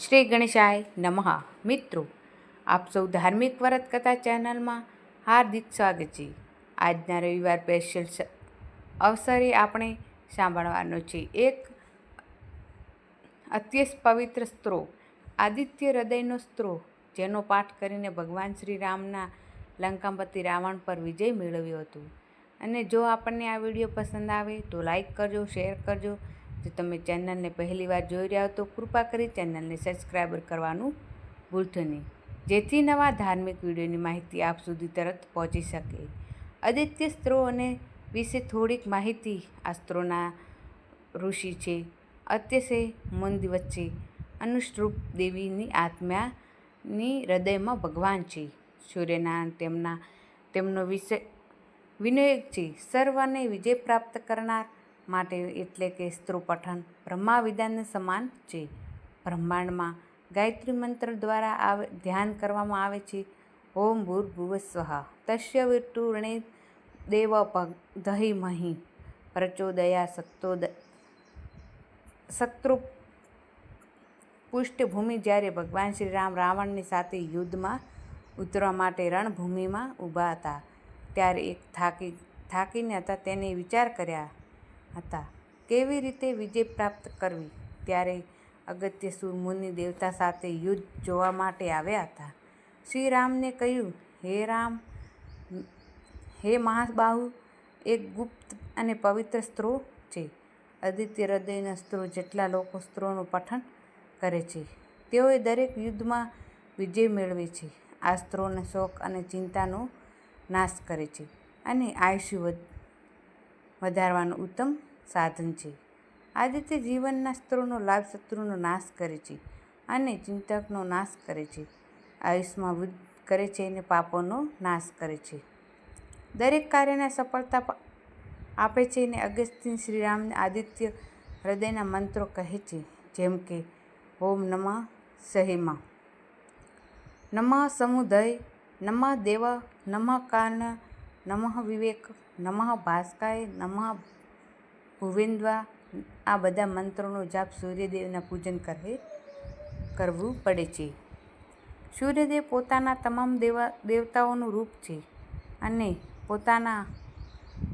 શ્રી ગણેશાય નમઃ. મિત્રો, આપ સૌ ધાર્મિક વ્રત કથા ચેનલમાં હાર્દિક સ્વાગત છે. આજના રવિવાર સ્પેશિયલ અવસરે આપણે સાંભળવાનો છે એક અત્યંત પવિત્ર સ્ત્રો આદિત્ય હૃદયનો સ્ત્રો જેનો પાઠ કરીને ભગવાન શ્રી રામના લંકાપતિ રાવણ પર વિજય મેળવ્યો હતો. અને જો આપણને આ વીડિયો પસંદ આવે તો લાઈક કરજો શેર કરજો જો તમે ચેનલને પહેલીવાર જોઈ રહ્યા હો તો કૃપા કરી ચેનલને સબસ્ક્રાઈબર કરવાનું ભૂલશો નહીં. જેથી નવા ધાર્મિક વિડીયોની માહિતી આપ સુધી તરત પહોંચી શકે. આદિત્ય સ્ત્રો અને વિશે થોડીક માહિતી આ સ્ત્રોના ઋષિ છે. અત્યસે મંદ વચ્ચે અનુષ્રુપ દેવીની આત્માની હૃદયમાં ભગવાન છે. સૂર્યનારાયણ તેમના તેમનો વિષય વિનિયોગ છે. સર્વને વિજય પ્રાપ્ત કરનાર માટે એટલે કે સ્ત્રો પઠન બ્રહ્મા વિધાન સમાન છે. બ્રહ્માંડમાં ગાયત્રી મંત્ર દ્વારા આવે, ધ્યાન કરવામાં આવે છે. ઓમ ભૂર્ભુવ સ્વહા તસ્ય વિટુર્ણે દેવ દહી મહી. પ્રચોદયા સત્તોદ શત્રુ પૃષ્ઠભૂમિ જ્યારે ભગવાન શ્રી રામ રાવણની સાથે યુદ્ધમાં ઉતરવા માટે રણભૂમિમાં ઊભા હતા. ત્યારે એક થાકી, થાકીને હતા, તેને વિચાર કર્યા હતા. કેવી રીતે વિજય પ્રાપ્ત કરવી? ત્યારે અગત્ય સુર મુનિ દેવતા સાથે યુદ્ધ જોવા માટે આવ્યા હતા. શ્રી રામને કહ્યું, હે રામ, હે મહાબાહુ એક ગુપ્ત અને પવિત્ર સ્ત્રો છે. આદિત્ય હૃદયના સ્ત્રો જેટલા લોકો સ્ત્રોનું પઠન કરે છે, તેઓએ દરેક યુદ્ધમાં વિજય મેળવે છે. આ સ્ત્રોના શોક અને ચિંતાનો નાશ કરે છે અને આયુષ્ય વધારવાનું ઉત્તમ સાધન છે. આદિત્ય જીવનના સ્ત્રોનો લાભ શત્રુનો નાશ કરે છે અને ચિંતકનો નાશ કરે છે. આયુષ્યમાં વૃદ્ધ કરે છે અને પાપોનો નાશ કરે છે. દરેક કાર્યને સફળતા આપે છે અને અગસ્ત્ય શ્રીરામને આદિત્ય હૃદયના મંત્રો કહે છે, જેમ કે, ઓમ નમઃ સહેમા. નમઃ સમુદય, નમઃ દેવ, નમઃ કાન, નમઃ વિવેક નમઃ ભાસ્કાય નમઃ ભુવિંદ્વા, આ બધા મંત્રોનો જાપ સૂર્યદેવના પૂજન કરે કરવું પડે છે. સૂર્યદેવ પોતાના તમામ દેવા, દેવતાઓનું રૂપ છે અને પોતાના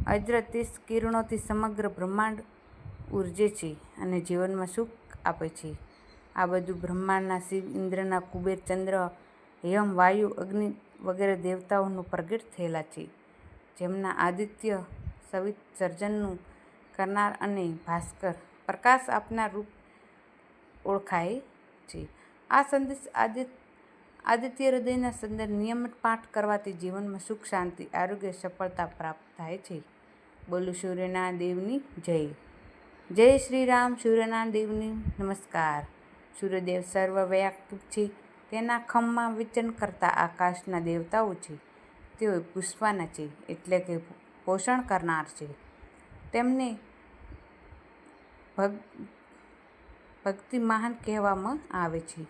અજ્રતિસ કિરણોથી સમગ્ર બ્રહ્માંડ ઉર્જે છે અને જીવનમાં સુખ આપે છે. આ બધું બ્રહ્માંડના શિવ, ઇન્દ્રના કુબેર, ચંદ્ર, યમ, વાયુ, અગ્નિ વગેરે દેવતાઓનું પ્રગટ થયેલા છે. જેમના આદિત્ય સવિત સર્જનનું કરનાર અને ભાસ્કર પ્રકાશ આપનાર રૂપ ઓળખાય છે. આ સંદેશ આદિત્ય આદિત્ય હૃદયના સંદર નિયમિત પાઠ કરવાથી જીવનમાં સુખ, શાંતિ, આરોગ્ય, સફળતા પ્રાપ્ત થાય છે. બોલું સૂર્યનારાયણ દેવની જય. જય શ્રી રામ સૂર્યના દેવની નમસ્કાર. સૂર્યદેવ સર્વવ્યાપક છે. તેના ખમમાં વિચન કરતા આકાશના દેવતાઓ છે. તેઓ પુષ્પાના છે, એટલે કે પોષણ કરનાર છે. તેમને ભગ ભક્તિ મહાન કહેવામાં આવે છે,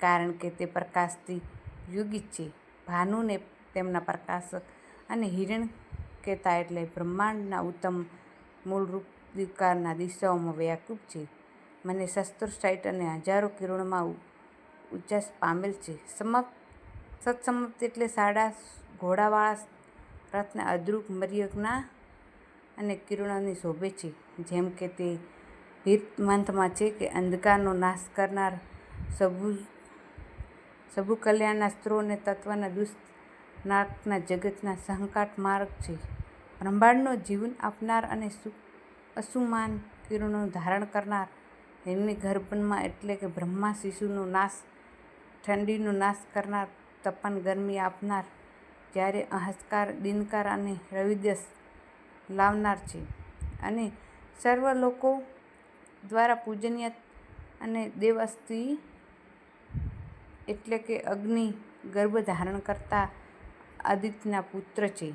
કારણ કે તે પ્રકાશથી યુગિત છે. ભાનુને તેમના પ્રકાશક અને હિરણ કહેતા એટલે બ્રહ્માંડના ઉત્તમ મૂળરૂપ દીકારના દિશાઓમાં વ્યાકૂપ છે. મને શસ્ત્ર સાઇટ અને હજારો કિરણોમાં ઉચ્ચાસ પામેલ છે. સમપ સત્સમપ્ત એટલે સાડા ઘોડાવાળા રથના અદ્રુપ મર્યગના અને કિરણોની શોભે છે જેમ કે તે મંથમાં છે કે અંધકારનો નાશ કરનાર સબુ સબુ કલ્યાણના સ્ત્રોને તત્વના દુષ્ટ નાકના જગતના સંકાટ માર્ગ છે. બ્રહ્માંડનો જીવન આપનાર અને અસુમાન કિરણો ધારણ કરનાર એમની ગર્ભમાં એટલે કે બ્રહ્મા શિશુનો નાશ, ઠંડીનો નાશ કરનાર તપન ગરમી આપનાર જ્યારે અહંકાર દિનકાર અને રવિદસ લાવનાર છે અને સર્વ લોકો દ્વારા પૂજનીય અને દેવસ્તી એટલે કે અગ્નિ ગર્ભ ધારણ કરતા આદિત્યના પુત્ર છે.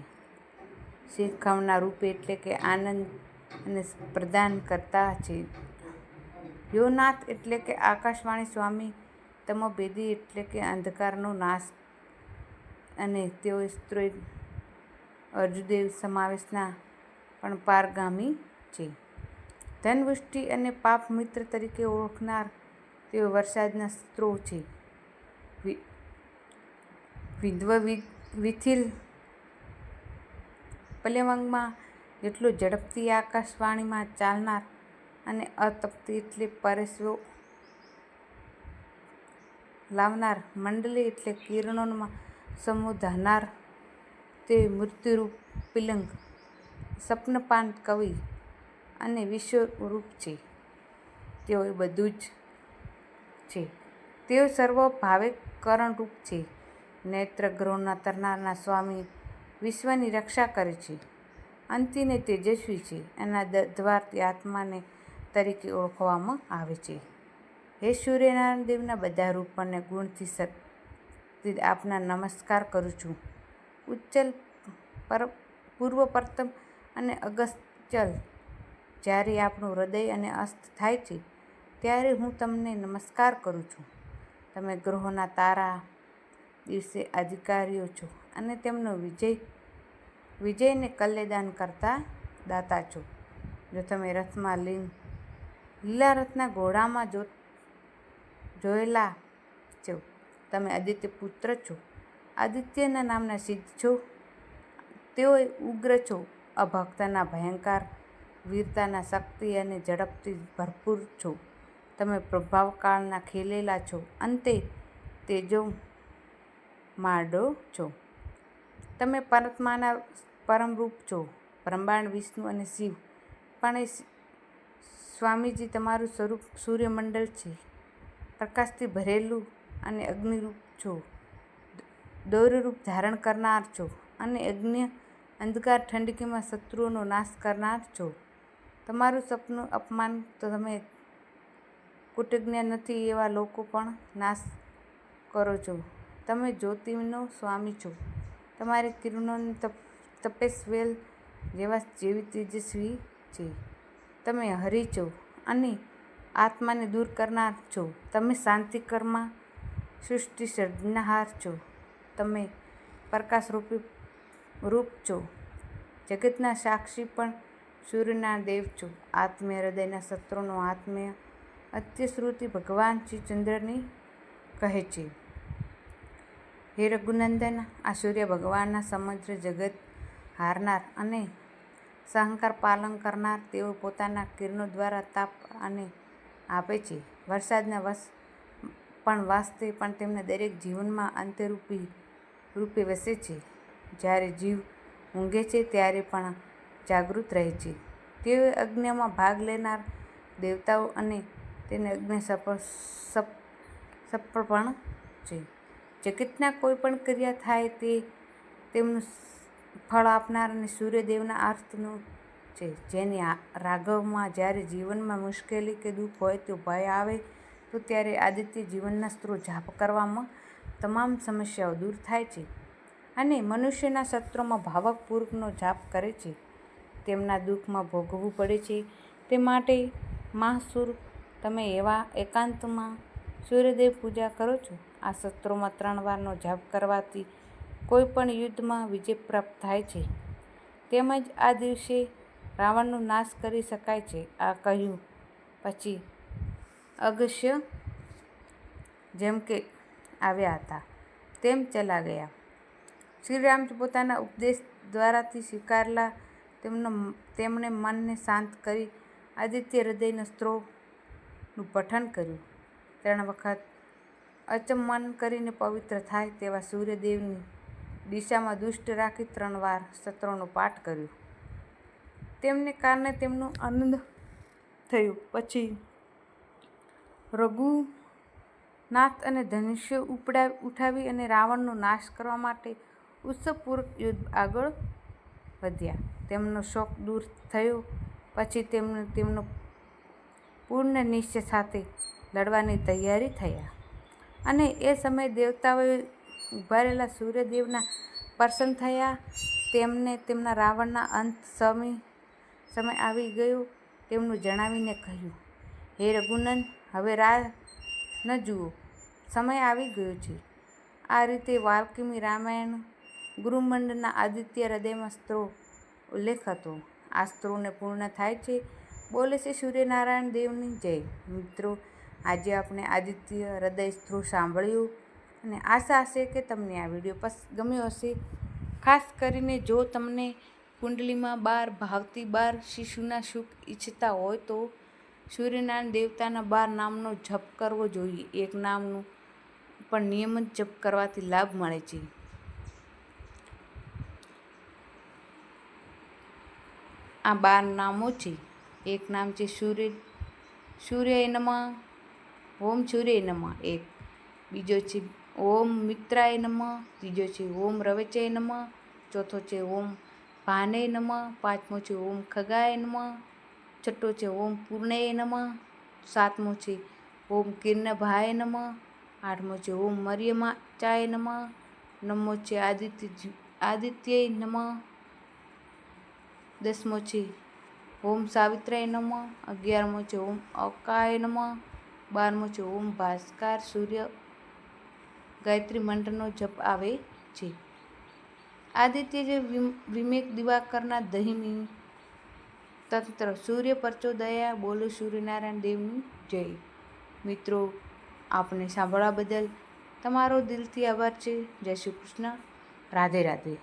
શીખવના રૂપે એટલે કે આનંદ અને પ્રદાન કરતા છે. યોનાથ એટલે કે આકાશવાણી સ્વામી તમોભેદી એટલે કે અંધકારનો નાશ અને તેઓ સ્ત્રી અર્જુદેવ સમાવેશના પણ પારગામી છે. ધનવૃષ્ટિ અને પાપ મિત્ર તરીકે ઓળખનાર તેઓ વરસાદના સ્ત્રોત છે. વિધ્વ વિથિલ પલ્યવંગમાં જેટલો ઝડપથી આકાશવાણીમાં ચાલનાર અને અતપતી એટલે પરસવો લાવનાર મંડલી એટલે કિરણોમાં સમુધાનાર તે મૃત્યુરૂપ પિલંગ, સ્વપ્નપાન કવિ અને વિશ્વરૂપ છે. તેઓ એ બધું જ છે. તેઓ સર્વ ભાવે કરણરૂપ છે. નેત્રગ્રહોના તરનારના સ્વામી વિશ્વની રક્ષા કરે છે. અંતિને તેજસ્વી છે. એના દ્વારથી આત્માને તરીકે ઓળખવામાં આવે છે. હે સૂર્યનારાયણ દેવના બધા રૂપ અને ગુણથી શક્તિ આપના નમસ્કાર કરું છું. ઉચ્ચલ પર પૂર્વ પ્રથમ અને અગસ્ત્યલ જ્યારે આપણું હૃદય અને અસ્ત થાય છે, ત્યારે હું તમને નમસ્કાર કરું છું. તમે ગ્રહોના તારા દિવસે અધિકારીઓ છો અને તેમનો વિજય, વિજયને કલ્યદાન કરતા દાતા છો. જો તમે રથમાં લીન લીલા રથના ઘોડામાં જો, જોયેલા તમે આદિત્ય પુત્ર છો. આદિત્યના નામના સિદ્ધ છો. તેઓ ઉગ્ર છો. અભક્તના ભયંકર, વીરતાના શક્તિ અને ઝડપથી ભરપૂર છો. તમે પ્રભાવકાળના ખીલેલા છો. અંતે તેજો માડો છો. તમે પરમાત્માના પરમરૂપ છો. બ્રહ્માંડ, વિષ્ણુ અને શિવ. પણ એ સ્વામીજી તમારું સ્વરૂપ સૂર્યમંડળ છે. પ્રકાશથી ભરેલું અને અગ્નિરૂપ છો. દૌરરૂપ ધારણ કરનાર છો અને અગ્નિ અંધકાર ઠંડકીમાં શત્રુઓનો નાશ કરનાર છો. તમારું સપનું અપમાન તો તમે કુટજ્ઞ નથી એવા લોકો પણ નાશ કરો છો. તમે જ્યોતિનો સ્વામી છો. તમારી કિરણોની તપ તપેશ્વેલ જેવા જેવી તેજસ્વી છે. તમે હરિ છો અને આત્માને દૂર કરનાર છો. તમે શાંતિકર્મા સૃષ્ટિ સર્જનહાર છો. તમે પ્રકાશરૂપી રૂપ છો. જગતના સાક્ષી પણ સૂર્યના દેવ છો. આત્મીય હૃદયના શત્રુનો આત્મીય અત્યશ્રુતિ ભગવાન શ્રી ચંદ્રની કહે છે. હે રઘુનંદન, આ સૂર્ય ભગવાનના સમગ્ર જગત હારનાર અને સહંકાર પાલન કરનાર તેઓ પોતાના કિરણો દ્વારા તાપ અને આપે છે. વરસાદના વસ પણ વાસ્તે પણ તેમને દરેક જીવનમાં અંતરૂપી રૂપે વસે છે. જ્યારે જીવ ઊંઘે છે ત્યારે પણ જાગૃત રહે છે. તેઓએ યજ્ઞમાં ભાગ લેનાર દેવતાઓ અને તેને અગ્નિ સફળ સફ- સફળ પણ છે. જગતના કોઈ પણ ક્રિયા થાય તે તેમનું ફળ આપનાર અને સૂર્યદેવના અર્થનું છે. જેની રાઘવમાં જ્યારે જીવનમાં મુશ્કેલી કે દુઃખ હોય તો ભય આવે તો ત્યારે આદિત્ય જીવનના સ્ત્રોત જાપ કરવામાં તમામ સમસ્યાઓ દૂર થાય છે અને મનુષ્યના સત્રોમાં ભાવકપૂર્વકનો જાપ કરે છે. તેમના દુઃખમાં ભોગવવું પડે છે. તે માટે મહાસુર, તમે એવા એકાંતમાં સૂર્યદેવ પૂજા કરો છો? આ સત્રોમાં ત્રણ વારનો જાપ કરવાથી કોઈ પણ યુદ્ધમાં વિજય પ્રાપ્ત થાય છે. તેમજ આ દિવસે રાવણનો નાશ કરી શકાય છે. આ કહ્યું પછી અગસ્ય જેમ કે આવ્યા હતા, તેમ ચલા ગયા. શ્રીરામ પોતાના ઉપદેશ દ્વારાથી સ્વીકારેલા તેમનો તેમણે મનને શાંત કરી આદિત્ય હૃદયના સ્ત્રોતનું પઠન કર્યું. ત્રણ વખત અચમન કરીને પવિત્ર થાય તેવા સૂર્યદેવની દિશામાં દુષ્ટ રાખી ત્રણ વાર સત્રોનો પાઠ કર્યો. તેમને કારણે તેમનું આનંદ થયું. પછી રઘુનાથ અને ધનુષ્ય ઉપડા ઉઠાવી અને રાવણનો નાશ કરવા માટે ઉત્સવપૂર્વક યુદ્ધ આગળ વધ્યા. તેમનો શોક દૂર થયો. પછી તેમને તેમનો પૂર્ણ નિશ્ચય સાથે લડવાની તૈયારી થયા. અને એ સમયે દેવતાઓએ ઉભારેલા સૂર્યદેવના પ્રસન્ન થયા. તેમને તેમના રાવણના અંત સમય સમય આવી ગયો. તેમનું જણાવીને કહ્યું, હે રઘુનંદ હવે રાહ ન જુઓ. સમય આવી ગયો છે. આ રીતે વાલ્મીકી રામાયણ ગુરુમંડના આદિત્ય હૃદયમાં સ્ત્રો ઉલ્લેખ હતો. આ સ્ત્રોને પૂર્ણ થાય છે. બોલે છે સૂર્યનારાયણ દેવની જય. મિત્રો, આજે આપણે આદિત્ય હૃદય સ્ત્રો સાંભળ્યું અને આશા હશે કે તમને આ વીડિયો પસ, ગમ્યો હશે. ખાસ કરીને જો તમને કુંડલીમાં બાર, ભાવતી બાર શિશુના સુખ ઈચ્છતા હોય તો સૂર્યનારાયણ દેવતાના બાર નામનો જપ કરવો જોઈએ. એક નામનું પણ નિયમિત જપ કરવાથી લાભ મળે છે. આ બાર નામો છે. એક નામ છે સૂર્ય સૂર્ય નમઃ, ઓમ સૂર્ય નમઃ એક. બીજો છે ઓમ મિત્રાય નમઃ, ત્રીજો છે ઓમ રવેચય નમઃ, ચોથો છે ઓમ ભાને નમઃ, પાંચમો છે ઓમ ખગાય નમઃ છઠ્ઠો છે, ઓમ પૂર્ણય નમઃ. સાતમો છે, ઓમ કિર્ણભાય નમઃ. આઠમો છે, ઓમ મર્યમાચાય નમઃ. નમો છે, આદિત્ય આદિત્ય નમઃ. દસમો છે, ઓમ સાવિત્રાય નમઃ. અગિયારમો છે, ઓમ અકાય નમઃ. બારમો છે, ઓમ ભાસ્કર સૂર્ય ગાયત્રી મંત્રનો જપ આવે છે. આદિત્ય જે વિમેક દિવાકરના દહિની તંત્ર સૂર્ય પરચોદયા બોલો સૂર્યનારાયણ દેવનું જય. મિત્રો, આપને સાંભળવા બદલ તમારો દિલથી આભાર છે. જય શ્રી કૃષ્ણ. રાધે રાધે.